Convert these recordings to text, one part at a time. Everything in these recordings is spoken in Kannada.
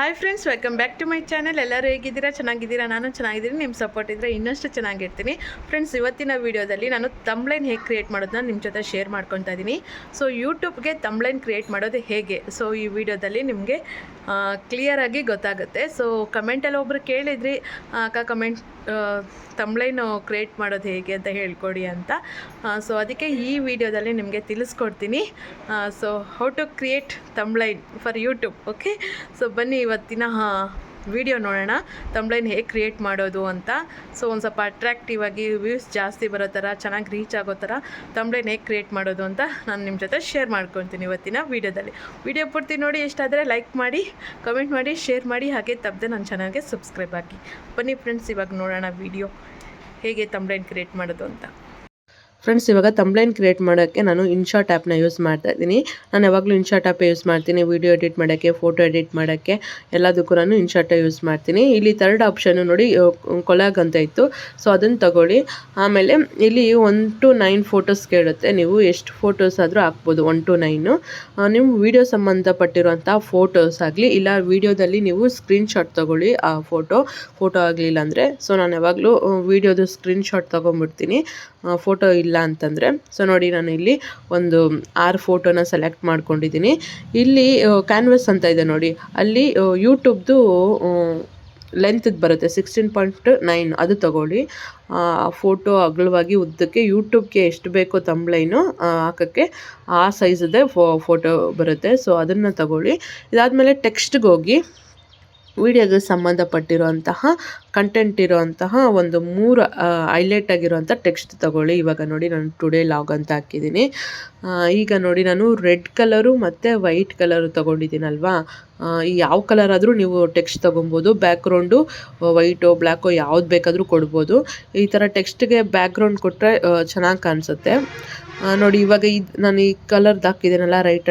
Hi friends welcome back to my channel ಎಲ್ಲರೂ ಹೇಗಿದ್ದೀರಾ? ಚೆನ್ನಾಗಿದ್ದೀರಾ? ನಾನು ಚೆನ್ನಾಗಿದ್ದೀನಿ. ನಿಮ್ಮ ಸಪೋರ್ಟ್ ಇದ್ದರೆ ಇನ್ನಷ್ಟು ಚೆನ್ನಾಗಿರ್ತೀನಿ ಫ್ರೆಂಡ್ಸ್ ಇವತ್ತಿನ ವೀಡಿಯೋದಲ್ಲಿ ನಾನು ತಮ್ಲೈನ್ ಹೇಗೆ ಕ್ರಿಯೇಟ್ ಮಾಡೋದನ್ನ ನಿಮ್ಮ ಜೊತೆ ಶೇರ್ ಮಾಡ್ಕೊತಾ ಇದ್ದೀನಿ ಸೊ ಯೂಟ್ಯೂಬ್ಗೆ ತಂಬ್ಲೈನ್ ಕ್ರಿಯೇಟ್ ಮಾಡೋದು ಹೇಗೆ? ಸೊ ಈ ವಿಡಿಯೋದಲ್ಲಿ ನಿಮಗೆ ಕ್ಲಿಯರಾಗಿ ಗೊತ್ತಾಗುತ್ತೆ. ಸೊ ಕಮೆಂಟಲ್ಲಿ ಒಬ್ಬರು ಕೇಳಿದ್ರಿ ಅಕ್ಕ ಕಮೆಂಟ್ ತಮ್ಲೈನು ಕ್ರಿಯೇಟ್ ಮಾಡೋದು ಹೇಗೆ ಅಂತ ಹೇಳ್ಕೊಡಿ ಅಂತ. ಸೊ ಅದಕ್ಕೆ ಈ ವಿಡಿಯೋದಲ್ಲಿ ನಿಮಗೆ ತಿಳಿಸ್ಕೊಡ್ತೀನಿ. So how to create thumbnail for YouTube okay so ಬನ್ನಿ ಇವತ್ತಿನ ವಿಡಿಯೋ ನೋಡೋಣ. ತಂಬ್ಲೈನ್ ಹೇಗೆ ಕ್ರಿಯೇಟ್ ಮಾಡೋದು ಅಂತ. ಸೊ ಒಂದು ಸ್ವಲ್ಪ ಅಟ್ರಾಕ್ಟಿವ್ ಆಗಿ ವ್ಯೂಸ್ ಜಾಸ್ತಿ ಬರೋ ಥರ ಚೆನ್ನಾಗಿ ರೀಚ್ ಆಗೋ ಥರ ತಂಬ್ಲೈನ್ ಹೇಗೆ ಕ್ರಿಯೇಟ್ ಮಾಡೋದು ಅಂತ ನಾನು ನಿಮ್ಮ ಜೊತೆ ಶೇರ್ ಮಾಡ್ಕೊತೀನಿ ಇವತ್ತಿನ ವಿಡಿಯೋದಲ್ಲಿ. ವಿಡಿಯೋ ಪೂರ್ತಿ ನೋಡಿ ಎಷ್ಟಾದರೆ ಲೈಕ್ ಮಾಡಿ ಕಮೆಂಟ್ ಮಾಡಿ ಶೇರ್ ಮಾಡಿ, ಹಾಗೆ ತಪ್ಪದೆ ನನ್ನ ಚಾನಲ್ಗೆ ಸಬ್ಸ್ಕ್ರೈಬ್ ಆಗಿ ಬನ್ನಿ ಫ್ರೆಂಡ್ಸ್ ಇವಾಗ ನೋಡೋಣ ವಿಡಿಯೋ ಹೇಗೆ ತಂಬ್ಲೈನ್ ಕ್ರಿಯೇಟ್ ಮಾಡೋದು ಅಂತ. ಫ್ರೆಂಡ್ಸ್ ಇವಾಗ ತಂಬ್ಲೈನ್ ಕ್ರಿಯೇಟ್ ಮಾಡೋಕ್ಕೆ ನಾನು ಇನ್ಶಾಟ್ ಆ್ಯಪ್ನ ಯೂಸ್ ಮಾಡ್ತಾ ಇದ್ದೀನಿ. ನಾನು ಯಾವಾಗಲೂ ಇನ್ಶಾಟ್ ಆ್ಯಪ್ ಯೂಸ್ ಮಾಡ್ತೀನಿ. ವೀಡಿಯೋ ಎಡಿಟ್ ಮಾಡೋಕ್ಕೆ ಫೋಟೋ ಎಡಿಟ್ ಮಾಡೋಕ್ಕೆ ಎಲ್ಲದಕ್ಕೂ ನಾನು ಇನ್ಶಾಟೇ ಯೂಸ್ ಮಾಡ್ತೀನಿ. ಇಲ್ಲಿ ತರ್ಡ್ ಆಪ್ಷನ್ನು ನೋಡಿ ಕೊಲಾಗ್ ಅಂತ ಇತ್ತು. ಸೊ ಅದನ್ನು ತಗೊಳ್ಳಿ. ಆಮೇಲೆ ಇಲ್ಲಿ ಒನ್ ಟು ನೈನ್ ಫೋಟೋಸ್ ಕೇಳುತ್ತೆ. ನೀವು ಎಷ್ಟು ಫೋಟೋಸ್ ಆದರೂ ಹಾಕ್ಬೋದು ಒನ್ ಟು ನೈನು ನಿಮ್ಮ ವಿಡಿಯೋ ಸಂಬಂಧಪಟ್ಟಿರುವಂಥ ಫೋಟೋಸ್ ಆಗಲಿ, ಇಲ್ಲ ವಿಡಿಯೋದಲ್ಲಿ ನೀವು ಸ್ಕ್ರೀನ್ಶಾಟ್ ತಗೊಳ್ಳಿ ಆ ಫೋಟೋ ಫೋಟೋ ಆಗಲಿಲ್ಲ ಅಂದರೆ ಸೊ ನಾನು ಯಾವಾಗಲೂ ವೀಡಿಯೋದು ಸ್ಕ್ರೀನ್ಶಾಟ್ ತೊಗೊಂಬಿಡ್ತೀನಿ ಫೋಟೋ ಇಲ್ಲ ಅಂತಂದರೆ ಸೊ ನೋಡಿ ನಾನು ಇಲ್ಲಿ ಒಂದು ಆರು ಫೋಟೋನ ಸೆಲೆಕ್ಟ್ ಮಾಡ್ಕೊಂಡಿದ್ದೀನಿ. ಇಲ್ಲಿ ಕ್ಯಾನ್ವಸ್ ಅಂತ ಇದೆ ನೋಡಿ. ಅಲ್ಲಿ ಯೂಟ್ಯೂಬ್ದು ಲೆಂತ್ದು ಬರುತ್ತೆ ಸಿಕ್ಸ್ಟೀನ್ ಪಾಯಿಂಟ್ ನೈನ್ ಅದು ತಗೊಳ್ಳಿ. ಫೋಟೋ ಅಗಲವಾಗಿ ಉದ್ದಕ್ಕೆ ಯೂಟ್ಯೂಬ್ಗೆ ಎಷ್ಟು ಬೇಕೋ ತಂಬ್ಲೈನು ಹಾಕೋಕ್ಕೆ ಆ ಸೈಜದೇ ಫೋ ಫೋಟೋ ಬರುತ್ತೆ. ಸೊ ಅದನ್ನು ತಗೊಳ್ಳಿ. ಇದಾದಮೇಲೆ ಟೆಕ್ಸ್ಟ್ಗೆ ಹೋಗಿ ವಿಡಿಯೋಗೆ ಸಂಬಂಧಪಟ್ಟಿರುವಂತಹ ಕಂಟೆಂಟ್ ಇರುವಂತಹ ಒಂದು ಮೂರು ಹೈಲೈಟ್ ಆಗಿರುವಂಥ ಟೆಕ್ಸ್ಟ್ ತಗೊಳ್ಳಿ. ಇವಾಗ ನೋಡಿ ನಾನು ಟುಡೇ ಲಾಗ್ ಅಂತ ಹಾಕಿದ್ದೀನಿ. ಈಗ ನೋಡಿ ನಾನು ರೆಡ್ ಕಲರು ಮತ್ತು ವೈಟ್ ಕಲರು ತೊಗೊಂಡಿದ್ದೀನಲ್ವಾ? ಯಾವ ಕಲರ್ ಆದರೂ ನೀವು ಟೆಕ್ಸ್ಟ್ ತೊಗೊಬೋದು. ಬ್ಯಾಕ್ಗ್ರೌಂಡು ವೈಟು ಬ್ಲ್ಯಾಕು ಯಾವ್ದು ಬೇಕಾದರೂ ಕೊಡ್ಬೋದು. ಈ ಥರ ಟೆಕ್ಸ್ಟ್ಗೆ ಬ್ಯಾಕ್ಗ್ರೌಂಡ್ ಕೊಟ್ಟರೆ ಚೆನ್ನಾಗಿ ಕಾಣಿಸುತ್ತೆ. ನೋಡಿ ಇವಾಗ ಇದು, ನಾನು ಈ ಕಲರ್ದು ಹಾಕಿದ್ದೀನಲ್ಲ right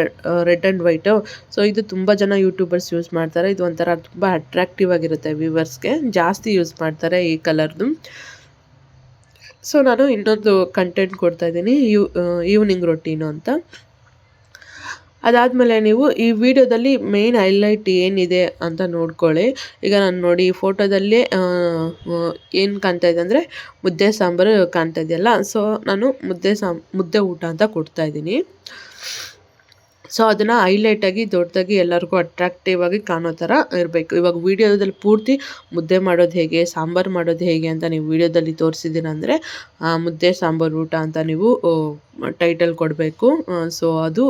red and white so ಇದು ತುಂಬ ಜನ ಯೂಟ್ಯೂಬರ್ಸ್ ಯೂಸ್ ಮಾಡ್ತಾರೆ. ಇದು ಒಂಥರ ತುಂಬ ಅಟ್ರಾಕ್ಟಿವ್ ಆಗಿರುತ್ತೆ ವ್ಯೂವರ್ಸ್ಗೆ ಜಾಸ್ತಿ ಯೂಸ್ ಮಾಡ್ತಾರೆ ಈ ಕಲರ್ದು ಸೊ ನಾನು ಇನ್ನೊಂದು ಕಂಟೆಂಟ್ ಕೊಡ್ತಾ ಇದ್ದೀನಿ ಈವ್ನಿಂಗ್ ರೊಟೀನು ಅಂತ. ಅದಾದಮೇಲೆ ನೀವು ಈ ವಿಡಿಯೋದಲ್ಲಿ ಮೇನ್ ಹೈಲೈಟ್ ಏನಿದೆ ಅಂತ ನೋಡ್ಕೊಳ್ಳಿ. ಈಗ ನಾನು ನೋಡಿ ಈ ಫೋಟೋದಲ್ಲಿ ಏನು ಕಾಣ್ತಾ ಇದೆ ಅಂದರೆ ಮುದ್ದೆ ಸಾಂಬಾರು ಕಾಣ್ತಾ ಇದೆಯಲ್ಲ. ಸೊ ನಾನು ಮುದ್ದೆ ಸಾಂ, ಮುದ್ದೆ ಊಟ ಅಂತ ಕೊಡ್ತಾ ಇದ್ದೀನಿ. ಸೊ ಅದನ್ನು ಹೈಲೈಟಾಗಿ ದೊಡ್ಡದಾಗಿ ಎಲ್ಲರಿಗೂ ಅಟ್ರಾಕ್ಟಿವ್ ಆಗಿ ಕಾಣೋ ಥರ ಇರಬೇಕು. ಇವಾಗ ವೀಡಿಯೋದಲ್ಲಿ ಪೂರ್ತಿ ಮುದ್ದೆ ಮಾಡೋದು ಹೇಗೆ, ಸಾಂಬಾರು ಮಾಡೋದು ಹೇಗೆ ಅಂತ ನೀವು ವೀಡಿಯೋದಲ್ಲಿ ತೋರಿಸಿದ್ದೀನಂದರೆ ಮುದ್ದೆ, ಸಾಂಬಾರು, ಊಟ ಅಂತ ನೀವು ಟೈಟಲ್ ಕೊಡಬೇಕು. ಸೊ ಅದು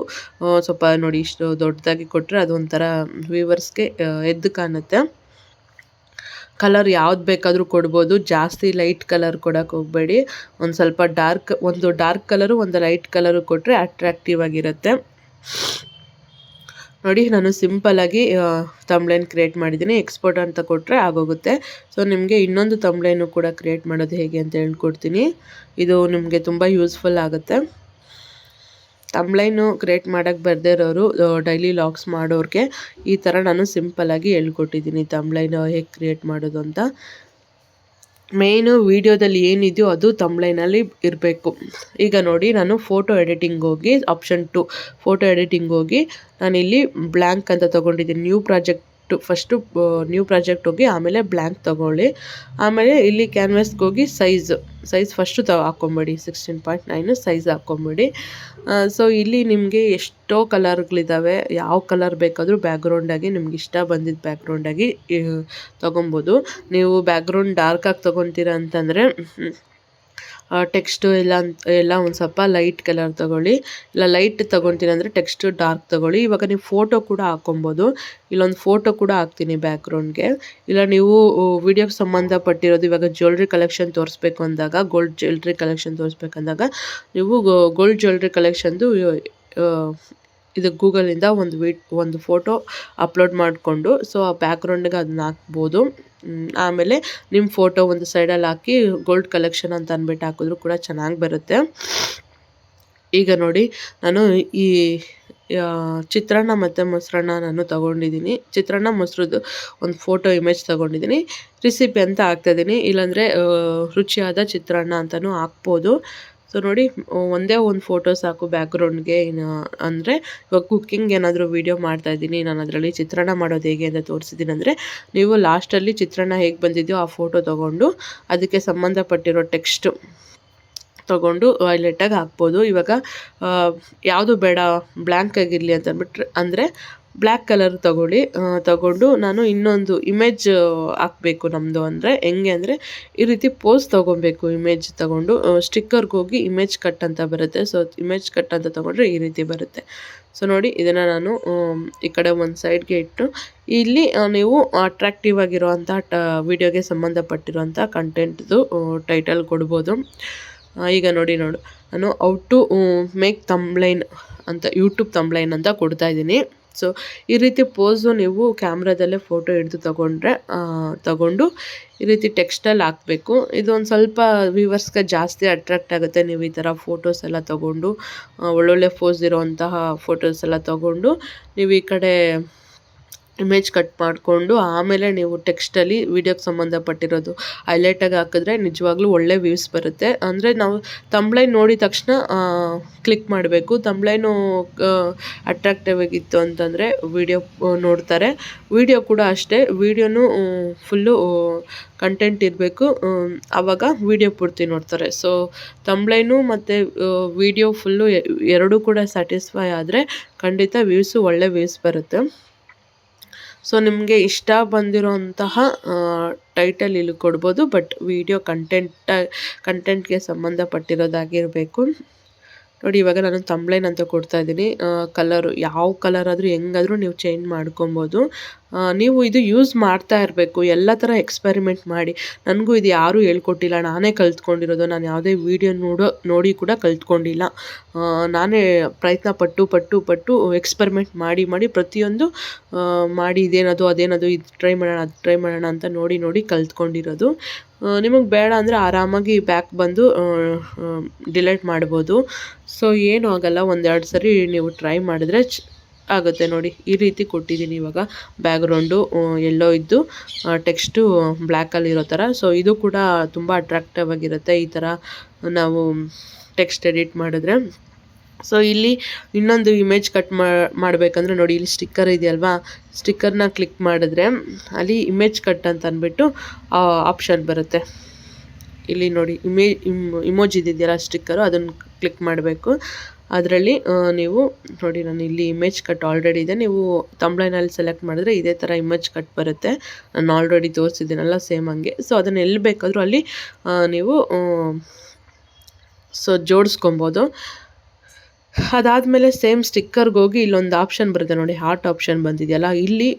ಸ್ವಲ್ಪ ನೋಡಿ ಇಷ್ಟು ದೊಡ್ಡದಾಗಿ ಕೊಟ್ಟರೆ ಅದೊಂಥರ ವ್ಯೂವರ್ಸ್ಗೆ ಎದ್ದು ಕಾಣುತ್ತೆ. ಕಲರ್ ಯಾವ್ದು ಬೇಕಾದರೂ ಕೊಡ್ಬೋದು. ಜಾಸ್ತಿ ಲೈಟ್ ಕಲರ್ ಕೊಡೋಕೆ ಹೋಗಬೇಡಿ. ಒಂದು ಸ್ವಲ್ಪ ಡಾರ್ಕ್ ಒಂದು ಡಾರ್ಕ್ ಕಲರು ಒಂದು ಲೈಟ್ ಕಲರು ಕೊಟ್ಟರೆ ಅಟ್ರಾಕ್ಟಿವ್ ಆಗಿರುತ್ತೆ. ನೋಡಿ, ನಾನು ಸಿಂಪಲ್ಲಾಗಿ ತಮ್ಲೈನ್ ಕ್ರಿಯೇಟ್ ಮಾಡಿದ್ದೀನಿ. ಎಕ್ಸ್ಪೋರ್ಟ್ ಅಂತ ಕೊಟ್ಟರೆ ಆಗೋಗುತ್ತೆ. ಸೊ ನಿಮಗೆ ಇನ್ನೊಂದು ತಂಬ್ಲೈನು ಕೂಡ ಕ್ರಿಯೇಟ್ ಮಾಡೋದು ಹೇಗೆ ಅಂತ ಹೇಳ್ಕೊಡ್ತೀನಿ. ಇದು ನಿಮಗೆ ತುಂಬ ಯೂಸ್ಫುಲ್ ಆಗುತ್ತೆ. ತಂಬ್ಲೈನು ಕ್ರಿಯೇಟ್ ಮಾಡೋಕ್ಕೆ ಬರದೇ ಇರೋರು ಡೈಲಿ ಲಾಗ್ಸ್ ಮಾಡೋರಿಗೆ ಈ ಥರ ನಾನು ಸಿಂಪಲ್ಲಾಗಿ ಹೇಳ್ಕೊಟ್ಟಿದ್ದೀನಿ. ತಂಬ್ಲೈನು ಹೇಗೆ ಕ್ರಿಯೇಟ್ ಮಾಡೋದು ಅಂತ. ಮೇಯ್ನು ವೀಡಿಯೋದಲ್ಲಿ ಏನಿದೆಯೋ ಅದು ತಮ್ಲೈನಲ್ಲಿ ಇರಬೇಕು. ಈಗ ನೋಡಿ, ನಾನು ಫೋಟೋ ಎಡಿಟಿಂಗ್ ಹೋಗಿ, ಆಪ್ಷನ್ ಟು ಫೋಟೋ ಎಡಿಟಿಂಗ್ ಹೋಗಿ, ನಾನಿಲ್ಲಿ ಬ್ಲ್ಯಾಂಕ್ ಅಂತ ತೊಗೊಂಡಿದ್ದೀನಿ. New project first new project ಹೋಗಿ ಆಮೇಲೆ ಬ್ಲ್ಯಾಂಕ್ ತೊಗೊಳ್ಳಿ. ಆಮೇಲೆ ಇಲ್ಲಿ ಕ್ಯಾನ್ವಾಸ್ಗೆ ಹೋಗಿ ಸೈಜ್ ಸೈಜ್ ಫಸ್ಟು ತ ಹಾಕ್ಕೊಂಬೇಡಿ ಸಿಕ್ಸ್ಟೀನ್ ಪಾಯಿಂಟ್ ನೈನು ಸೈಜ್ ಹಾಕ್ಕೊಂಬಿಡಿ ಸೊ ಇಲ್ಲಿ ನಿಮಗೆ ಎಷ್ಟೋ ಕಲರ್ಗಳಿದ್ದಾವೆ ಯಾವ ಕಲರ್ ಬೇಕಾದರೂ ಬ್ಯಾಕ್ಗ್ರೌಂಡಾಗಿ ನಿಮ್ಗೆ ಇಷ್ಟ ಬಂದಿದ್ದ ಬ್ಯಾಕ್ಗ್ರೌಂಡಾಗಿ ತೊಗೊಬೋದು. ನೀವು ಬ್ಯಾಕ್ಗ್ರೌಂಡ್ ಡಾರ್ಕಾಗಿ ತೊಗೊತೀರ ಅಂತಂದರೆ ಟೆಕ್ಸ್ಟು ಎಲ್ಲ ಎಲ್ಲ ಒಂದು ಸ್ವಲ್ಪ ಲೈಟ್ ಕಲರ್ ತೊಗೊಳ್ಳಿ. ಇಲ್ಲ ಲೈಟ್ ತೊಗೊತೀನಿ ಅಂದರೆ ಟೆಕ್ಸ್ಟು ಡಾರ್ಕ್ ತೊಗೊಳ್ಳಿ. ಇವಾಗ ನೀವು ಫೋಟೋ ಕೂಡ ಹಾಕ್ಕೊಬೋದು ಇಲ್ಲೊಂದು ಫೋಟೋ ಕೂಡ ಹಾಕ್ತೀನಿ ಬ್ಯಾಕ್ಗ್ರೌಂಡ್ಗೆ ಇಲ್ಲ, ನೀವು ವಿಡಿಯೋಗೆ ಸಂಬಂಧಪಟ್ಟಿರೋದು ಇವಾಗ ಜ್ಯುವೆಲ್ರಿ ಕಲೆಕ್ಷನ್ ತೋರಿಸ್ಬೇಕು ಅಂದಾಗ ಗೋಲ್ಡ್ ಜ್ಯುವೆಲ್ರಿ ಕಲೆಕ್ಷನ್ ತೋರಿಸ್ಬೇಕಂದಾಗ ನೀವು ಗೋಲ್ಡ್ ಜ್ಯುವೆಲ್ರಿ ಕಲೆಕ್ಷನ್ದು ಇದು ಗೂಗಲಿಂದ ಒಂದು ವಿ, ಒಂದು ಫೋಟೋ ಅಪ್ಲೋಡ್ ಮಾಡಿಕೊಂಡು, ಸೊ ಆ ಬ್ಯಾಕ್ಗ್ರೌಂಡಿಗೆ ಅದನ್ನ ಹಾಕ್ಬೋದು. ಆಮೇಲೆ ನಿಮ್ಮ ಫೋಟೋ ಒಂದು ಸೈಡಲ್ಲಿ ಹಾಕಿ ಗೋಲ್ಡ್ ಕಲೆಕ್ಷನ್ ಅಂತ ಅಂದ್ಬಿಟ್ಟು ಹಾಕಿದ್ರು ಕೂಡ ಚೆನ್ನಾಗಿ ಬರುತ್ತೆ. ಈಗ ನೋಡಿ, ನಾನು ಈ ಚಿತ್ರಾನ್ನ ಮತ್ತು ಮೊಸರನ್ನ ನಾನು ತೊಗೊಂಡಿದ್ದೀನಿ. ಚಿತ್ರಾನ್ನ ಮೊಸರದ್ದು ಒಂದು ಫೋಟೋ ಇಮೇಜ್ ತೊಗೊಂಡಿದ್ದೀನಿ. ರೆಸಿಪಿ ಅಂತ ಹಾಕ್ತಾಯಿದ್ದೀನಿ ಇಲ್ಲಾಂದರೆ ರುಚಿಯಾದ ಚಿತ್ರಾನ್ನ ಅಂತಲೂ ಹಾಕ್ಬೋದು. ಸೊ ನೋಡಿ ಒಂದೇ ಒಂದು ಫೋಟೋ ಸಾಕು ಬ್ಯಾಕ್ಗ್ರೌಂಡ್ಗೆ ಅಂದರೆ, ಇವಾಗ ಕುಕ್ಕಿಂಗ್ ಏನಾದರೂ ವೀಡಿಯೋ ಮಾಡ್ತಾ ಇದ್ದೀನಿ. ನಾನು ಅದರಲ್ಲಿ ಚಿತ್ರಾನ್ನ ಮಾಡೋದು ಹೇಗೆ ಅಂತ ತೋರಿಸಿದ್ದೀನಿ ಅಂದರೆ, ನೀವು ಲಾಸ್ಟಲ್ಲಿ ಚಿತ್ರಾನ್ನ ಹೇಗೆ ಬಂದಿದೆಯೋ ಆ ಫೋಟೋ ತೊಗೊಂಡು, ಅದಕ್ಕೆ ಸಂಬಂಧಪಟ್ಟಿರೋ ಟೆಕ್ಸ್ಟು ತೊಗೊಂಡು ಹೈಲೈಟಾಗಿ ಹಾಕ್ಬೋದು. ಇವಾಗ ಯಾವುದು ಬೇಡ ಬ್ಲ್ಯಾಂಕ್ ಆಗಿರಲಿ ಅಂತ ಅಂದ್ಬಿಟ್ರೆ ಅಂದರೆ ಬ್ಲ್ಯಾಕ್ ಕಲರ್ ತಗೊಳ್ಳಿ ತಗೊಂಡು ನಾನು ಇನ್ನೊಂದು ಇಮೇಜ್ ಹಾಕಬೇಕು ನಮ್ಮದು ಅಂದರೆ. ಹೆಂಗೆ ಅಂದರೆ ಈ ರೀತಿ ಪೋಸ್ ತೊಗೊಬೇಕು ಇಮೇಜ್ ತಗೊಂಡು. ಸ್ಟಿಕ್ಕರ್ಗೆ ಹೋಗಿ ಇಮೇಜ್ ಕಟ್ ಅಂತ ಬರುತ್ತೆ. ಸೊ ಇಮೇಜ್ ಕಟ್ ಅಂತ ತೊಗೊಂಡ್ರೆ ಈ ರೀತಿ ಬರುತ್ತೆ. ಸೊ ನೋಡಿ ಇದನ್ನು ನಾನು ಈ ಕಡೆ ಒಂದು ಸೈಡ್ಗೆ ಇಟ್ಟು, ಇಲ್ಲಿ ನೀವು ಅಟ್ರಾಕ್ಟಿವ್ ಆಗಿರುವಂಥ ಟ ವಿಡಿಯೋಗೆ ಸಂಬಂಧಪಟ್ಟಿರುವಂಥ ಕಂಟೆಂಟ್ದು ಟೈಟಲ್ ಕೊಡ್ಬೋದು. ಈಗ ನೋಡಿ ನೋಡು. ನಾನು ಔಟ್ ಟು ಮೇಕ್ ತಂಬ್ಲೈನ್ ಅಂತ ಯೂಟ್ಯೂಬ್ ತಂಬ್ಲೈನ್ ಅಂತ ಕೊಡ್ತಾ ಇದ್ದೀನಿ. ಸೊ ಈ ರೀತಿ ಪೋಸು ನೀವು ಕ್ಯಾಮ್ರಾದಲ್ಲೇ ಫೋಟೋ ಹಿಡಿದು ತಗೊಂಡ್ರೆ ತಗೊಂಡು ಈ ರೀತಿ ಟೆಕ್ಸ್ಟಲ್ಲಿ ಹಾಕಬೇಕು. ಇದು ಒಂದು ಸ್ವಲ್ಪ ವ್ಯೂವರ್ಸ್ಗೆ ಜಾಸ್ತಿ ಅಟ್ರಾಕ್ಟ್ ಆಗುತ್ತೆ. ನೀವು ಈ ಥರ ಫೋಟೋಸ್ ಎಲ್ಲ ತಗೊಂಡು ಒಳ್ಳೊಳ್ಳೆ ಫೋಸ್ ಇರೋವಂತಹ ಫೋಟೋಸ್ ಎಲ್ಲ ತಗೊಂಡು, ನೀವು ಈ ಕಡೆ ಇಮೇಜ್ ಕಟ್ ಮಾಡಿಕೊಂಡು ಆಮೇಲೆ ನೀವು ಟೆಕ್ಸ್ಟಲ್ಲಿ ವೀಡಿಯೋಗೆ ಸಂಬಂಧಪಟ್ಟಿರೋದು. ಹೈಲೈಟಾಗಿ ಹಾಕಿದ್ರೆ ನಿಜವಾಗ್ಲೂ ಒಳ್ಳೆ ವ್ಯೂಸ್ ಬರುತ್ತೆ. ಅಂದರೆ ನಾವು ತಂಬ್ಲೈನ್ ನೋಡಿದ ತಕ್ಷಣ ಕ್ಲಿಕ್ ಮಾಡಬೇಕು. ತಂಬ್ಲೈನು ಅಟ್ರಾಕ್ಟಿವ್ ಆಗಿತ್ತು ಅಂತಂದರೆ ವೀಡಿಯೋ ನೋಡ್ತಾರೆ. ವೀಡಿಯೋ ಕೂಡ ಅಷ್ಟೇ. ವೀಡಿಯೋನು ಫುಲ್ಲು ಕಂಟೆಂಟ್ ಇರಬೇಕು. ಆವಾಗ ವೀಡಿಯೋ ಪೂರ್ತಿ ನೋಡ್ತಾರೆ. ಸೊ ತಂಬ್ಲೈನು ಮತ್ತು ವೀಡಿಯೋ ಫುಲ್ಲು ಎರಡೂ ಕೂಡ ಸ್ಯಾಟಿಸ್ಫೈ ಆದರೆ ಖಂಡಿತ ವ್ಯೂಸು ಒಳ್ಳೆ ವ್ಯೂಸ್ ಬರುತ್ತೆ. ಸೊ ನಿಮಗೆ ಇಷ್ಟ ಬಂದಿರೋಂತಹ ಟೈಟಲ್ ಇಲ್ಲಿ ಕೊಡ್ಬೋದು ಬಟ್ ವಿಡಿಯೋ ಕಂಟೆಂಟ್ ಕಂಟೆಂಟ್ಗೆ ಸಂಬಂಧಪಟ್ಟಿರೋದಾಗಿರಬೇಕು. ನೋಡಿ, ಇವಾಗ ನಾನು ತಂಬ್ಲೈನ್ ಅಂತ ಕೊಡ್ತಾ ಇದ್ದೀನಿ. ಕಲರು ಯಾವ ಕಲರ್ ಆದರೂ ಹೆಂಗಾದರೂ ನೀವು ಚೇಂಜ್ ಮಾಡ್ಕೊಬೋದು. ನೀವು ಇದು ಯೂಸ್ ಮಾಡ್ತಾ ಇರಬೇಕು. ಎಲ್ಲ ಥರ ಎಕ್ಸ್ಪೆರಿಮೆಂಟ್ ಮಾಡಿ. ನನಗೂ ಇದು ಯಾರೂ ಹೇಳ್ಕೊಟ್ಟಿಲ್ಲ. ನಾನೇ ಕಲ್ತ್ಕೊಂಡಿರೋದು. ನಾನು ಯಾವುದೇ ವೀಡಿಯೋ ನೋಡೋ, ನೋಡಿ ಕೂಡ ಕಲ್ತ್ಕೊಂಡಿಲ್ಲ. ನಾನೇ ಪ್ರಯತ್ನ ಪಟ್ಟು ಪಟ್ಟು ಪಟ್ಟು ಎಕ್ಸ್ಪೆರಿಮೆಂಟ್ ಮಾಡಿ ಮಾಡಿ ಪ್ರತಿಯೊಂದು ಮಾಡಿ ಇದೇನದು, ಅದೇನದು, ಇದು ಟ್ರೈ ಮಾಡೋಣ, ಅದು ಟ್ರೈ ಮಾಡೋಣ ಅಂತ ನೋಡಿ ನೋಡಿ ಕಲ್ತ್ಕೊಂಡಿರೋದು. ನಿಮಗೆ ಬೇಡ ಅಂದರೆ ಆರಾಮಾಗಿ ಬ್ಯಾಕ್ ಬಂದು ಡಿಲೀಟ್ ಮಾಡ್ಬೋದು. ಸೊ ಏನೂ ಆಗಲ್ಲ, ಒಂದೆರಡು ಸರಿ ನೀವು ಟ್ರೈ ಮಾಡಿದ್ರೆ ಚ್, ಆಗುತ್ತೆ ನೋಡಿ. ಈ ರೀತಿ ಕೊಟ್ಟಿದ್ದೀನಿ ಇವಾಗ ಬ್ಯಾಗ್ರೌಂಡು ಎಲ್ಲೋ ಇದ್ದು ಟೆಕ್ಸ್ಟು ಬ್ಲ್ಯಾಕಲ್ಲಿ ಇರೋ ಥರ. ಸೊ ಇದು ಕೂಡ ತುಂಬ ಅಟ್ರಾಕ್ಟಿವ್ ಆಗಿರುತ್ತೆ. ಈ ಥರ ನಾವು ಟೆಕ್ಸ್ಟ್ ಎಡಿಟ್ ಮಾಡಿದ್ರೆ. ಸೊ ಇಲ್ಲಿ ಇನ್ನೊಂದು ಇಮೇಜ್ ಕಟ್ ಮಾಡಬೇಕಂದ್ರೆ ನೋಡಿ, ಇಲ್ಲಿ ಸ್ಟಿಕ್ಕರ್ ಇದೆಯಲ್ವಾ? ಸ್ಟಿಕ್ಕರ್ನ ಕ್ಲಿಕ್ ಮಾಡಿದ್ರೆ ಅಲ್ಲಿ ಇಮೇಜ್ ಕಟ್ ಅಂತ ಅಂದ್ಬಿಟ್ಟು ಆಪ್ಷನ್ ಬರುತ್ತೆ. ಇಲ್ಲಿ ನೋಡಿ ಇಮೇಜ್ ಇಮೋಜ್ ಇದೆಯಲ್ಲ ಸ್ಟಿಕ್ಕರು ಅದನ್ನು ಕ್ಲಿಕ್ ಮಾಡಬೇಕು. ಅದರಲ್ಲಿ ನೀವು ನೋಡಿ, ನಾನು ಇಲ್ಲಿ ಇಮೇಜ್ ಕಟ್ ಆಲ್ರೆಡಿ ಇದೆ. ನೀವು ತಂಬ್ಳೈನಲ್ಲಿ ಸೆಲೆಕ್ಟ್ ಮಾಡಿದ್ರೆ ಇದೇ ಥರ ಇಮೇಜ್ ಕಟ್ ಬರುತ್ತೆ. ನಾನು ಆಲ್ರೆಡಿ ತೋರಿಸಿದ್ದೀನಲ್ಲ ಸೇಮ್ ಹಂಗೆ. ಸೊ ಅದನ್ನು ಎಲ್ಲಿ ಬೇಕಾದರೂ ಅಲ್ಲಿ ನೀವು ಸೊ, ಜೋಡಿಸ್ಕೊಬೋದು. ಅದಾದಮೇಲೆ ಸೇಮ್ ಸ್ಟಿಕ್ಕರ್ಗೆ ಹೋಗಿ ಇಲ್ಲೊಂದು ಆಪ್ಷನ್ ಬರುತ್ತೆ ನೋಡಿ ಹಾರ್ಟ್ ಆಪ್ಷನ್ ಬಂದಿದೆಯಲ್ಲ, ಇಲ್ಲಿ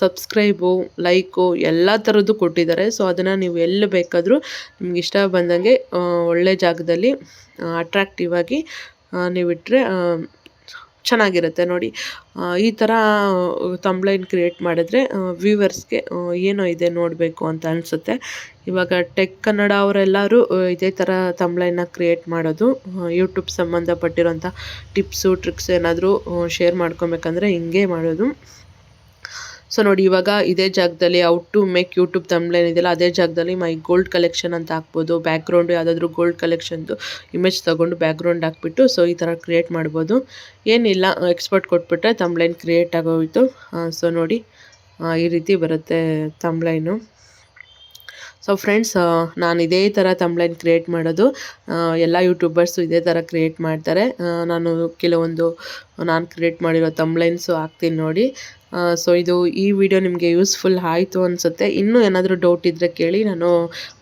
ಸಬ್ಸ್ಕ್ರೈಬು ಲೈಕು ಎಲ್ಲ ಥರದ್ದು ಕೊಟ್ಟಿದ್ದಾರೆ. ಸೊ ಅದನ್ನು ನೀವು ಎಲ್ಲಿ ಬೇಕಾದರೂ ನಿಮ್ಗೆ ಇಷ್ಟ ಬಂದಂಗೆ ಒಳ್ಳೆ ಜಾಗದಲ್ಲಿ ಅಟ್ರಾಕ್ಟಿವ್ ಆಗಿ ನೀವಿಟ್ಟರೆ ಚೆನ್ನಾಗಿರುತ್ತೆ ನೋಡಿ. ಈ ಥರ ತಂಬ್ಲೈನ್ ಕ್ರಿಯೇಟ್ ಮಾಡಿದ್ರೆ ವ್ಯೂವರ್ಸ್ಗೆ ಏನೋ ಇದೆ ನೋಡಬೇಕು ಅಂತ ಅನಿಸುತ್ತೆ. ಇವಾಗ ಟೆಕ್ ಕನ್ನಡ ಅವರೆಲ್ಲರೂ ಇದೇ ಥರ ತಂಬ್ಲೈನ್ನ ಕ್ರಿಯೇಟ್ ಮಾಡೋದು ಯೂಟ್ಯೂಬ್ ಸಂಬಂಧಪಟ್ಟಿರೋಂಥ ಟಿಪ್ಸು ಟ್ರಿಕ್ಸ್ ಏನಾದರೂ ಶೇರ್ ಮಾಡ್ಕೊಬೇಕಂದ್ರೆ ಹಿಂಗೆ ಮಾಡೋದು. ಸೊ ನೋಡಿ, ಇವಾಗ ಇದೇ ಜಾಗದಲ್ಲಿ how to make YouTube thumbnail ಇದೆಯಲ್ಲ ಅದೇ ಜಾಗದಲ್ಲಿ ಮೈ ಗೋಲ್ಡ್ ಕಲೆಕ್ಷನ್ ಅಂತ ಹಾಕ್ಬೋದು. ಬ್ಯಾಕ್ಗ್ರೌಂಡು ಯಾವುದಾದ್ರೂ ಗೋಲ್ಡ್ ಕಲೆಕ್ಷನ್ದು ಇಮೇಜ್ ತೊಗೊಂಡು ಬ್ಯಾಕ್ಗ್ರೌಂಡ್ ಹಾಕ್ಬಿಟ್ಟು ಸೊ ಈ ಥರ ಕ್ರಿಯೇಟ್ ಮಾಡ್ಬೋದು. ಏನಿಲ್ಲ ಎಕ್ಸ್ಪರ್ಟ್ ಕೊಟ್ಬಿಟ್ರೆ ತಮ್ಲೈನ್ ಕ್ರಿಯೇಟ್ ಆಗೋಯಿತು. ಸೊ ನೋಡಿ ಈ ರೀತಿ ಬರುತ್ತೆ ತಂಬ್ಲೈನು ಸೊ ಫ್ರೆಂಡ್ಸ್ ನಾನು ಇದೇ ಥರ ತಮ್ಲೈನ್ ಕ್ರಿಯೇಟ್ ಮಾಡೋದು. ಎಲ್ಲ ಯೂಟ್ಯೂಬರ್ಸು ಇದೇ ಥರ ಕ್ರಿಯೇಟ್ ಮಾಡ್ತಾರೆ. ನಾನು ಕೆಲವೊಂದು, ನಾನು ಕ್ರಿಯೇಟ್ ಮಾಡಿರೋ ತಂಬ್ಲೈನ್ಸು ಹಾಕ್ತೀನಿ ನೋಡಿ. ಸೊ ಇದು ಈ ವಿಡಿಯೋ ನಿಮಗೆ ಯೂಸ್ಫುಲ್ ಆಯಿತು ಅನಿಸುತ್ತೆ. ಇನ್ನೂ ಏನಾದರೂ ಡೌಟ್ ಇದ್ದರೆ ಕೇಳಿ ನಾನು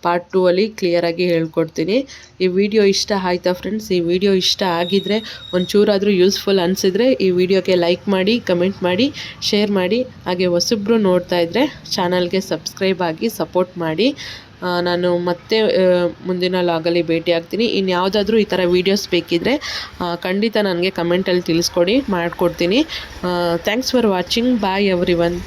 ಪಾರ್ಟ್ ಟೂ ಅಲ್ಲಿ ಕ್ಲಿಯರಾಗಿ ಹೇಳ್ಕೊಡ್ತೀನಿ. ಈ ವಿಡಿಯೋ ಇಷ್ಟ ಆಯ್ತಾ ಫ್ರೆಂಡ್ಸ್ ಈ ವಿಡಿಯೋ ಇಷ್ಟ ಆಗಿದ್ದರೆ ಒಂಚೂರಾದರೂ ಯೂಸ್ಫುಲ್ ಅನಿಸಿದ್ರೆ ಈ ವಿಡಿಯೋಗೆ ಲೈಕ್ ಮಾಡಿ ಕಮೆಂಟ್ ಮಾಡಿ ಶೇರ್ ಮಾಡಿ. ಹಾಗೆ ಹೊಸಬ್ರು ನೋಡ್ತಾ ಇದ್ದರೆ ಚಾನಲ್ಗೆ ಸಬ್ಸ್ಕ್ರೈಬ್ ಆಗಿ ಸಪೋರ್ಟ್ ಮಾಡಿ. ನಾನು ಮತ್ತೆ ಮುಂದಿನ ಲಾಗಲ್ಲಿ ಭೇಟಿ ಆಗ್ತೀನಿ. ಇನ್ನು ಯಾವುದಾದ್ರೂ ಈ ಥರ ವೀಡಿಯೋಸ್ ಬೇಕಿದ್ದರೆ ಖಂಡಿತ ನನಗೆ ಕಮೆಂಟಲ್ಲಿ ತಿಳಿಸ್ಕೊಡಿ, ಮಾಡಿಕೊಡ್ತೀನಿ. Thanks for watching bye everyone